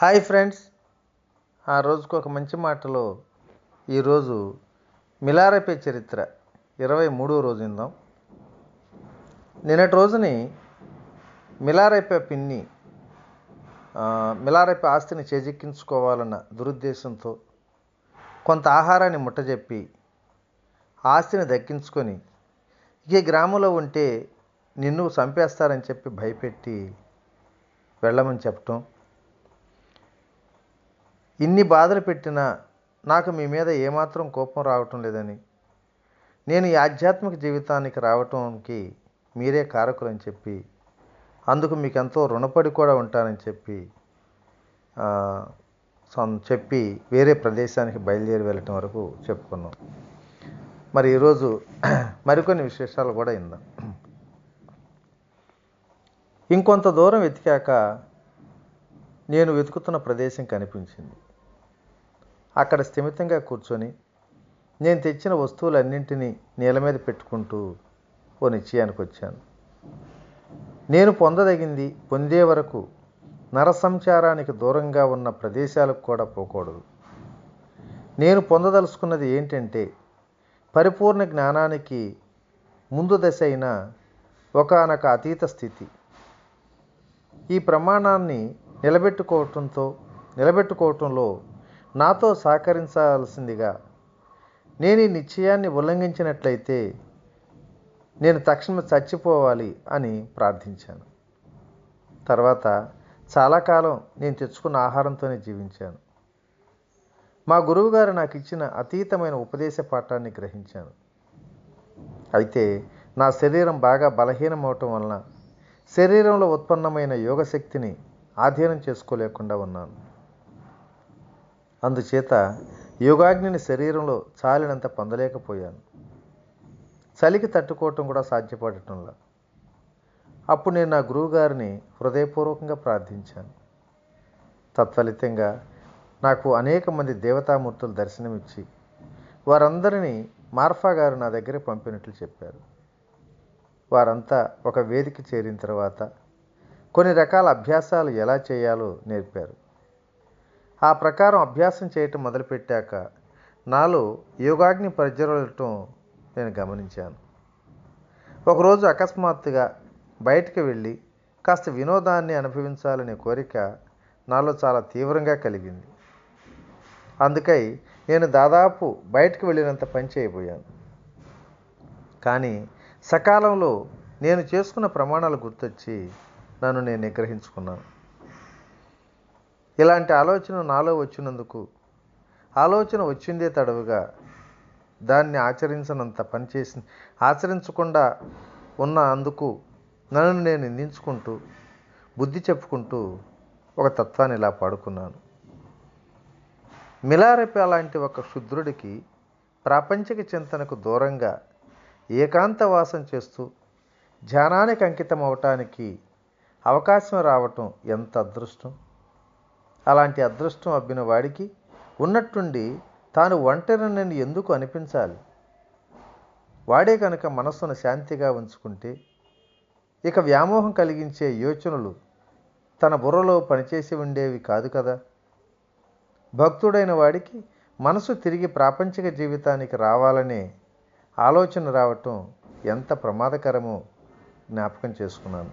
Hi friends. ఆ రోజుకు ఒక మంచి మాటలో ఈరోజు మిలారపే చరిత్ర ఇరవై మూడో రోజు ఇందాం నిన్నటి రోజుని మిలారెపే పిన్ని ఆ, ఆస్తిని చేజిక్కించుకోవాలన్న దురుద్దేశంతో కొంత ఆహారాన్ని ముట్టజెప్పి ఆస్తిని దక్కించుకొని ఈ గ్రామంలో ఉంటే నిన్ను చంపేస్తారని చెప్పి భయపెట్టి వెళ్ళమని చెప్పటం ఇన్ని బాధలు పెట్టినా నాకు మీ మీద ఏమాత్రం కోపం రావటం లేదని. నేను ఈ ఆధ్యాత్మిక జీవితానికి రావటానికి మీరే కారకులని చెప్పి అందుకు మీకు ఎంతో రుణపడి కూడా ఉంటానని చెప్పి చెప్పి వేరే ప్రదేశానికి బయలుదేరి వెళ్ళటం వరకు చెప్పుకున్నాం. మరి ఈరోజు మరికొన్ని విశేషాలు కూడా ఇందాం ఇంకొంత దూరం వెతికాక నేను వెతుకుతున్న ప్రదేశం కనిపించింది. అక్కడ స్థిమితంగా కూర్చొని నేను తెచ్చిన వస్తువులన్నింటినీ నేల మీద పెట్టుకుంటూ ఓ నిశ్చయానికి వచ్చాను. నేను పొందదగింది పొందే వరకు నరసంచారానికి దూరంగా ఉన్న ప్రదేశాలకు కూడా పోకూడదు. నేను పొందదలుచుకున్నది ఏంటంటే పరిపూర్ణ జ్ఞానానికి ముందు దశ అయిన ఒకానొక అతీత స్థితి. ఈ ప్రమాణాన్ని నిలబెట్టుకోవటంతో నిలబెట్టుకోవటంలో నాతో సహకరించాల్సిందిగా నేను ఈ నిశ్చయాన్ని ఉల్లంఘించినట్లయితే నేను తక్షణం చచ్చిపోవాలి అని ప్రార్థించాను. తర్వాత చాలా కాలం నేను తెచ్చుకున్న ఆహారంతోనే జీవించాను. మా గురువుగారు నాకు ఇచ్చిన అతీతమైన ఉపదేశ పాఠాన్ని గ్రహించాను. అయితే నా శరీరం బాగా బలహీనం అవటం వలన శరీరంలో ఉత్పన్నమైన యోగశక్తిని ఆధీనం చేసుకోలేకుండా ఉన్నాను. అందుచేత యోగాగ్నిని శరీరంలో చాలినంత పొందలేకపోయాను. చలికి తట్టుకోవటం కూడా సాధ్యపడటంలా. అప్పుడు నేను నా గురువుగారిని హృదయపూర్వకంగా ప్రార్థించాను. తత్ఫలితంగా నాకు అనేక మంది దేవతామూర్తులు దర్శనమిచ్చి వారందరినీ మార్ఫా గారు నా దగ్గర పంపినట్లు చెప్పారు. వారంతా ఒక వేదిక చేరిన తర్వాత కొన్ని రకాల అభ్యాసాలు ఎలా చేయాలో నేర్పారు. ఆ ప్రకారం అభ్యాసం చేయటం మొదలుపెట్టాక నాలో యోగాగ్ని ప్రజ్వలటం నేను గమనించాను. ఒకరోజు అకస్మాత్తుగా బయటికి వెళ్ళి కాస్త వినోదాన్ని అనుభవించాలనే కోరిక నాలో చాలా తీవ్రంగా కలిగింది. అందుకై నేను దాదాపు బయటకు వెళ్ళినంత పని చేయబోయాను. కానీ సకాలంలో నేను చేసుకున్న ప్రమాణాలు గుర్తొచ్చి నన్ను నేను నిగ్రహించుకున్నాను. ఇలాంటి ఆలోచన నాలో వచ్చినందుకు ఆలోచన వచ్చిందే తడవుగా. దాన్ని ఆచరించనంత పనిచేసి ఆచరించకుండా ఉన్న అందుకు నన్ను నేను నిందించుకుంటూ బుద్ధి చెప్పుకుంటూ ఒక తత్వాన్ని ఇలా పాడుకున్నాను. మిలారెపి లాంటి ఒక శుద్రుడికి ప్రాపంచిక చింతనకు దూరంగా ఏకాంతవాసం చేస్తూ ధ్యానానికి అంకితం అవటానికి అవకాశం రావటం ఎంత అదృష్టం? అలాంటి అదృష్టం అబ్బిన వాడికి ఉన్నట్టుండి తాను ఒంటరినని ఎందుకు అనిపించాలి? వాడే కనుక మనస్సును శాంతిగా ఉంచుకుంటే ఇక వ్యామోహం కలిగించే యోచనలు తన బుర్రలో పనిచేసి ఉండేవి కాదు కదా. భక్తుడైన వాడికి మనసు తిరిగి ప్రాపంచిక జీవితానికి రావాలనే ఆలోచన రావటం ఎంత ప్రమాదకరమో జ్ఞాపకం చేసుకున్నాను.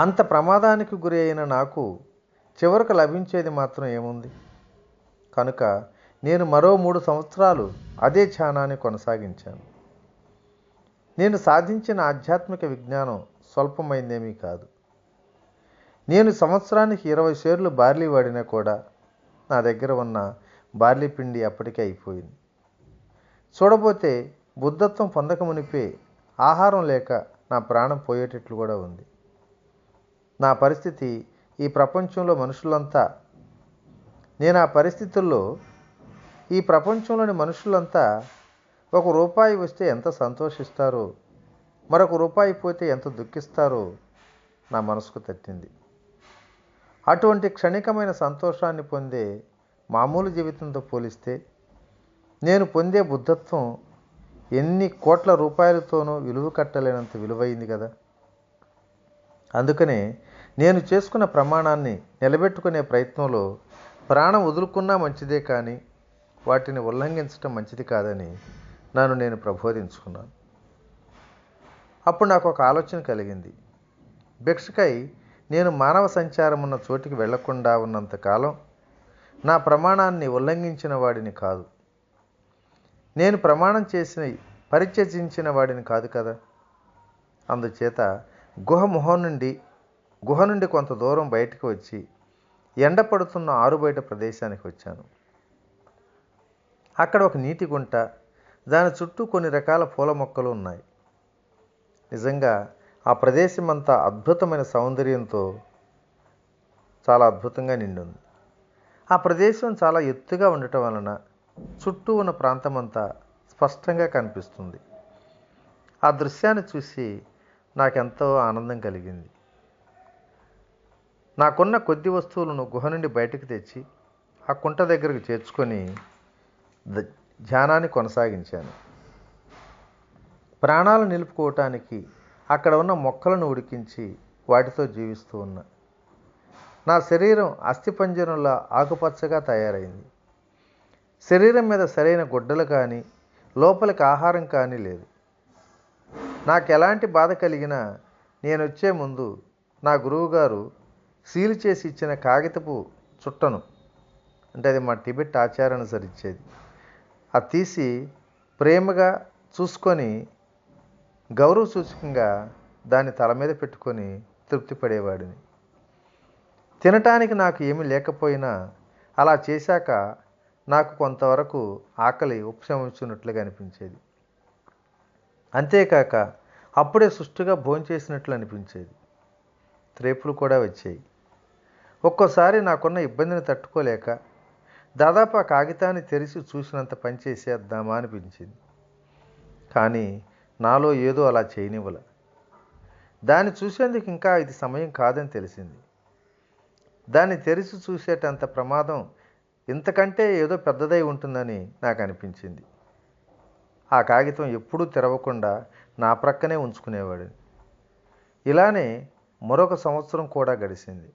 అంత ప్రమాదానికి గురి అయిన నాకు చివరకు లభించేది మాత్రం ఏముంది? కనుక నేను మరో మూడు సంవత్సరాలు అదే ధ్యానాన్ని కొనసాగించాను. నేను సాధించిన ఆధ్యాత్మిక విజ్ఞానం స్వల్పమైందేమీ కాదు. నేను సంవత్సరానికి ఇరవై షేర్లు బార్లీ వాడినా కూడా నా దగ్గర ఉన్న బార్లీ పిండి అప్పటికే అయిపోయింది. చూడబోతే బుద్ధత్వం పొందకమునిపే ఆహారం లేక నా ప్రాణం పోయేటట్లు కూడా ఉంది. నా పరిస్థితి ఈ ప్రపంచంలో మనుషులంతా. నేను ఆ పరిస్థితుల్లో ఈ ప్రపంచంలోని మనుషులంతా ఒక రూపాయి వస్తే ఎంత సంతోషిస్తారు? మరొక రూపాయి పోతే ఎంత దుఃఖిస్తారో? నా మనసుకు తట్టింది. అటువంటి క్షణికమైన సంతోషాన్ని పొందే మామూలు జీవితంతో పోలిస్తే నేను పొందే బుద్ధత్వం ఎన్ని కోట్ల రూపాయలతోనూ విలువ కట్టలేనంత విలువైంది కదా. అందుకనే నేను చేసుకున్న ప్రమాణాన్ని నిలబెట్టుకునే ప్రయత్నంలో ప్రాణం వదులుకున్నా మంచిదే కానీ వాటిని ఉల్లంఘించడం మంచిది కాదని నన్ను నేను ప్రబోధించుకున్నాను. అప్పుడు నాకు ఒక ఆలోచన కలిగింది. భిక్షకై నేను మానవ సంచారం ఉన్న చోటికి వెళ్ళకుండా ఉన్నంతకాలం నా ప్రమాణాన్ని ఉల్లంఘించిన వాడిని కాదు. నేను ప్రమాణం చేసిన పరిచయించిన వాడిని కాదు కదా? అందుచేత గుహ మొహం నుండి గుహ నుండి కొంత దూరం బయటకు వచ్చి ఎండ పడుతున్న ఆరుబయట ప్రదేశానికి వచ్చాను. అక్కడ ఒక నీటి గుంట దాని చుట్టూ కొన్ని రకాల పూల మొక్కలు ఉన్నాయి. నిజంగా ఆ ప్రదేశం అంతా అద్భుతమైన సౌందర్యంతో చాలా అద్భుతంగా నిండుంది. ఆ ప్రదేశం చాలా ఎత్తుగా ఉండటం వలన చుట్టూ ఉన్న ప్రాంతం అంతా స్పష్టంగా కనిపిస్తుంది. ఆ దృశ్యాన్ని చూసి నాకెంతో ఆనందం కలిగింది. నాకున్న కొద్ది వస్తువులను గుహ నుండి బయటకు తెచ్చి ఆ కుంట దగ్గరకు చేర్చుకొని ధ్యానాన్ని కొనసాగించాను. ప్రాణాలు నిలుపుకోవటానికి అక్కడ ఉన్న మొక్కలను ఉడికించి వాటితో జీవిస్తూ ఉన్నా. నా శరీరం అస్థిపంజరంలా ఆకుపచ్చగా తయారైంది. శరీరం మీద సరైన గుడ్డలు కానీ లోపలికి ఆహారం కానీ లేదు. నాకు ఎలాంటి బాధ కలిగినా నేను వచ్చే ముందు నా గురువుగారు సీలు చేసి ఇచ్చిన కాగితపు చుట్టను అంటే అది మా టిబెట్ ఆచారానుసరించేది అది తీసి ప్రేమగా చూసుకొని గౌరవ సూచకంగా దాన్ని తల మీద పెట్టుకొని తృప్తి పడేవాడిని తినటానికి నాకు ఏమీ లేకపోయినా అలా చేశాక నాకు కొంతవరకు ఆకలి ఉపశమించినట్లుగా అనిపించేది. అంతేకాక అప్పుడే సుష్టుగా భోంచేసినట్లు అనిపించేది. త్రేపులు కూడా వచ్చాయి. ఒక్కోసారి నాకున్న ఇబ్బందిని తట్టుకోలేక దాదాపు ఆ కాగితాన్ని తెరిచి చూసినంత పని చేసేద్దామా అనిపించింది. కానీ నాలో ఏదో అలా చేయనివ్వల. దాన్ని చూసేందుకు ఇంకా ఇది సమయం కాదని తెలిసింది. దాన్ని తెరిచి చూసేటంత ప్రమాదం ఇంతకంటే ఏదో పెద్దదై ఉంటుందని నాకు అనిపించింది. ఆ కాగితం ఎప్పుడూ తెరవకుండా నా ప్రక్కనే ఉంచుకునేవాడిని. ఇలానే మరొక సంవత్సరం కూడా గడిచింది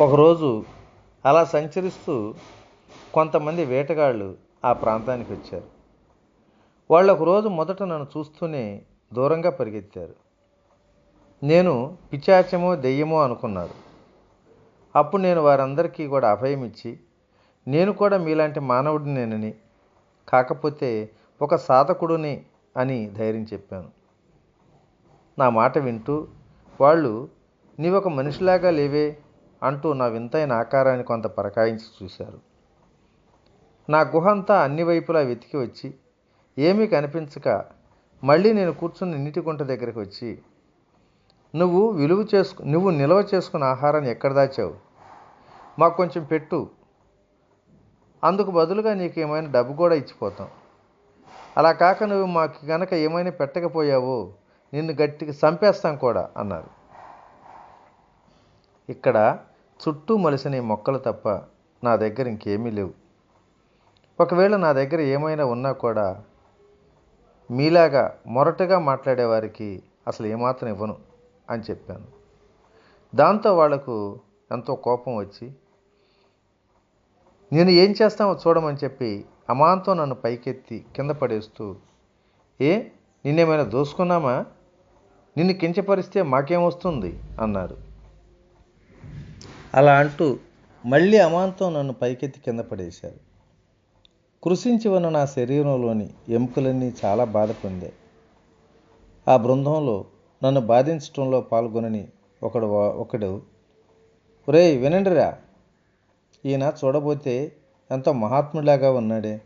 ఒకరోజు అలా సంచరిస్తూ కొంతమంది వేటగాళ్ళు ఆ ప్రాంతానికి వచ్చారు. వాళ్ళు ఒకరోజు మొదట నన్ను చూస్తూనే దూరంగా పరిగెత్తారు. నేను పిచాచమో దెయ్యమో అనుకున్నారు. అప్పుడు నేను వారందరికీ కూడా అభయం ఇచ్చి నేను కూడా మీలాంటి మానవుడినేనని కాకపోతే ఒక సాధకుడుని అని ధైర్యం చెప్పాను. నా మాట వింటూ వాళ్ళు నీవొక మనిషిలాగా లేవే అంటూ నా వింతైన ఆకారాన్ని కొంత పరకాయించి చూశారు. నా గుహ అంతా అన్ని వైపులా వెతికి వచ్చి ఏమీ కనిపించక మళ్ళీ నేను కూర్చున్న నీటి గుంట దగ్గరికి వచ్చి నువ్వు విలువ చేసుకు నువ్వు నిల్వ చేసుకున్న ఆహారాన్ని ఎక్కడ దాచావు? మాకు కొంచెం పెట్టు. అందుకు బదులుగా నీకు ఏమైనా డబ్బు కూడా ఇచ్చిపోతాం. అలా కాక నువ్వు మాకు కనుక ఏమైనా పెట్టకపోయావో నిన్ను గట్టిగా చంపేస్తాం కూడా అన్నారు. ఇక్కడ చుట్టూ మలిసిన ఈ మొక్కలు తప్ప నా దగ్గర ఇంకేమీ లేవు. ఒకవేళ నా దగ్గర ఏమైనా ఉన్నా కూడా మీలాగా మొరటగా మాట్లాడేవారికి అసలు ఏమాత్రం ఇవ్వను అని చెప్పాను. దాంతో వాళ్ళకు ఎంతో కోపం వచ్చి నేను ఏం చేస్తామో చూడమని చెప్పి అమాంతం నన్ను పైకెత్తి కింద పడేస్తూ ఏ నిన్నేమైనా దోసుకున్నామా? నిన్ను కించపరిస్తే మాకేమొస్తుంది అన్నారు. అలా అంటూ మళ్ళీ అమాంతం నన్ను పైకెత్తి కింద పడేశారు. కృషించి ఉన్న నా శరీరంలోని ఎముకలన్నీ చాలా బాధ పొందాయి ఆ బృందంలో నన్ను బాధించడంలో పాల్గొనని ఒకడు ఒకడు ఒరేయ్ వినండిరా ఈయన చూడబోతే ఎంతో మహాత్ముడిలాగా ఉన్నాడే.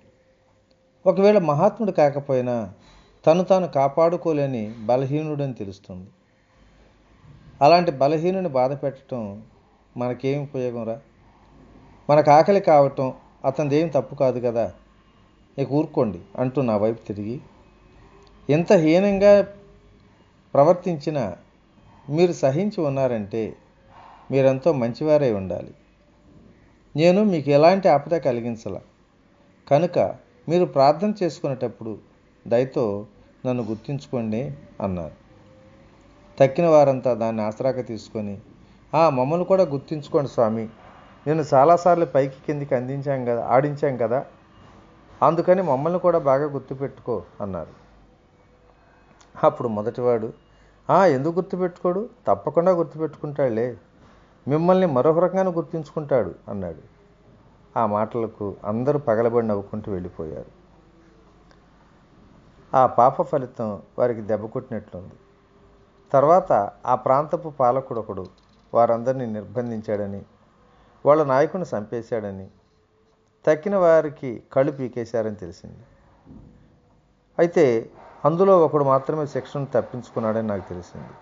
ఒకవేళ మహాత్ముడు కాకపోయినా తను తాను కాపాడుకోలేని బలహీనుడని తెలుస్తుంది. అలాంటి బలహీనుని బాధ పెట్టడం మనకేం ఉపయోగంరా? మనకు ఆకలి కావటం అతనిదేం తప్పు కాదు కదా? నీకు ఊరుకోండి అంటూ నా వైపు తిరిగి. ఎంత హీనంగా ప్రవర్తించినా మీరు సహించి ఉన్నారంటే మీరెంతో మంచివారై ఉండాలి. నేను మీకు ఎలాంటి ఆపద కలిగించల. కనుక మీరు ప్రార్థన చేసుకునేటప్పుడు దయతో నన్ను గుర్తుంచుకోండి అన్నారు. తక్కిన వారంతా దాన్ని ఆసరాక తీసుకొని మమ్మల్ని కూడా గుర్తించుకోండి స్వామి. నేను చాలాసార్లు పైకి కిందికి అందించాం కదా ఆడించాం కదా. అందుకని మమ్మల్ని కూడా బాగా గుర్తుపెట్టుకో అన్నారు. అప్పుడు మొదటివాడు "ఆ, ఎందుకు గుర్తుపెట్టుకోడు? తప్పకుండా గుర్తుపెట్టుకుంటాడులే. మిమ్మల్ని మరొక రకంగానే గుర్తుంచుకుంటాడు అన్నాడు. ఆ మాటలకు అందరూ పగలబడి నవ్వుకుంటూ వెళ్ళిపోయారు. ఆ పాప ఫలితం వారికి దెబ్బ కొట్టినట్లుంది. తర్వాత ఆ ప్రాంతపు పాలకుడు ఒకడు వారందరినీ నిర్బంధించాడని వాళ్ళ నాయకుని చంపేశాడని తక్కిన వారికి కళ్ళు పీకేశారని తెలిసింది. అయితే అందులో ఒకడు మాత్రమే శిక్షను తప్పించుకున్నాడని నాకు తెలిసింది.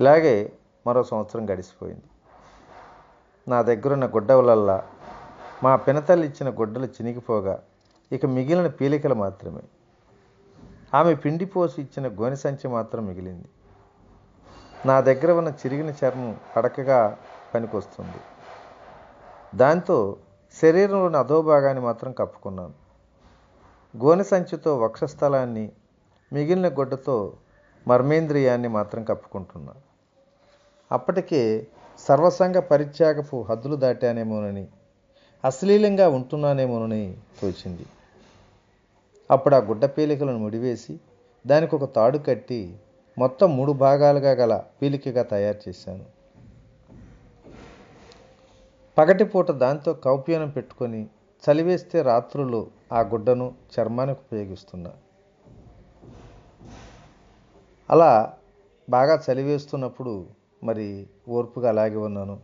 ఇలాగే మరో సంవత్సరం గడిచిపోయింది. నా దగ్గరున్న గుడ్డవులల్లా మా పినతల్లి ఇచ్చిన గుడ్డలు చినిగిపోగా ఇక మిగిలిన పీలికలు మాత్రమే. ఆమె పిండి పోసి ఇచ్చిన గోనె సంచి మాత్రం మిగిలింది. నా దగ్గర ఉన్న చిరిగిన చర్మం పడకగా పనికొస్తుంది. దాంతో శరీరంలోని అధోభాగాన్ని మాత్రం కప్పుకున్నాను. గోనె సంచితో వక్షస్థలాన్ని మిగిలిన గుడ్డతో మర్మేంద్రియాన్ని మాత్రం కప్పుకుంటున్నా. అప్పటికే సర్వసంగ పరిత్యాగపు హద్దులు దాటానేమోనని అశ్లీలంగా ఉంటున్నానేమోనని తోచింది. అప్పుడు ఆ గుడ్డ పీలికలను ముడివేసి దానికి ఒక తాడు కట్టి మొత్తం మూడు భాగాలుగా గల పీలికగా తయారు చేశాను. పగటిపూట దాంతో కౌప్యనం పెట్టుకొని చలివేస్తే రాత్రులు ఆ గుడ్డను చర్మానికి ఉపయోగిస్తున్నా. అలా బాగా చలివేస్తున్నప్పుడు మరి ఓర్పుగా అలాగే ఉన్నాను.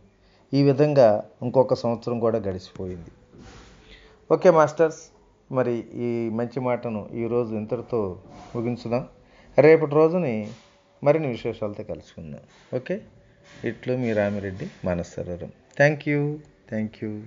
ఈ విధంగా ఇంకొక సంవత్సరం కూడా గడిచిపోయింది. ఓకే మాస్టర్స్ మరి ఈ మంచి మాటను ఈరోజు ఇంతటితో ముగించుదాం. రేపటి రోజుని మరిన్ని విశేషాలతో కలుసుకుందాం. ఓకే? ఇట్లు మీ రామిరెడ్డి మానసరోరం థ్యాంక్ యూ థ్యాంక్ యూ